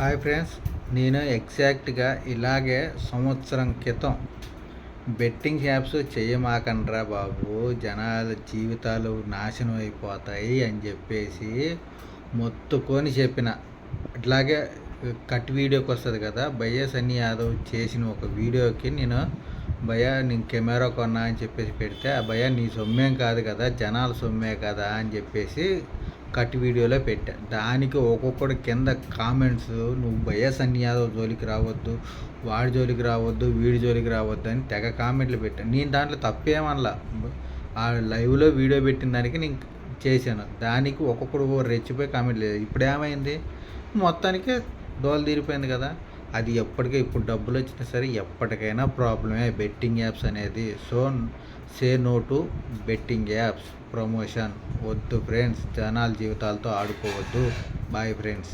Hi friends నేను ఎగ్జాక్ట్గా ఇలాగే సంవత్సరం క్రితం బెట్టింగ్ యాప్స్ చేయమాకండ్రా బాబు. జనాల జీవితాలు నాశనం అయిపోతాయి అని చెప్పేసి మొత్తుకొని చెప్పిన. ఇట్లాగే కట్ వీడియోకి వస్తుంది కదా భయ్య సన్నీ యాదవ్ చేసిన ఒక వీడియోకి నేను భయ నేను కెమెరా కొన్నా అని చెప్పేసి పెడితే ఆ భయ నీ సొమ్మేం కాదు కదా జనాల సొమ్మే కదా అని చెప్పేసి కట్ వీడియోలో పెట్టా. దానికి ఒక్కొక్కడు కింద కామెంట్స్ నువ్వు భయ్య అన్ని యాదవ్ జోలికి రావద్దు వాడి జోలికి రావద్దు వీడి జోలికి రావద్దు అని తెగ కామెంట్లు పెట్టాను నేను దాంట్లో తప్పేమనలా. ఆ లైవ్లో వీడియో పెట్టిన దానికి నేను చేశాను. దానికి ఒక్కొక్కడు రెచ్చిపోయి కామెంట్ లేదు ఇప్పుడు ఏమైంది? మొత్తానికి డోలు తీరిపోయింది కదా. అది ఎప్పటికీ ఇప్పుడు డబ్బులు వచ్చినా సరే ఎప్పటికైనా ప్రాబ్లమే బెట్టింగ్ యాప్స్ అనేది. So say no to betting apps promotion వద్దు ఫ్రెండ్స్ జనాల జీవితాలతో ఆడుకోవద్దు. Bye friends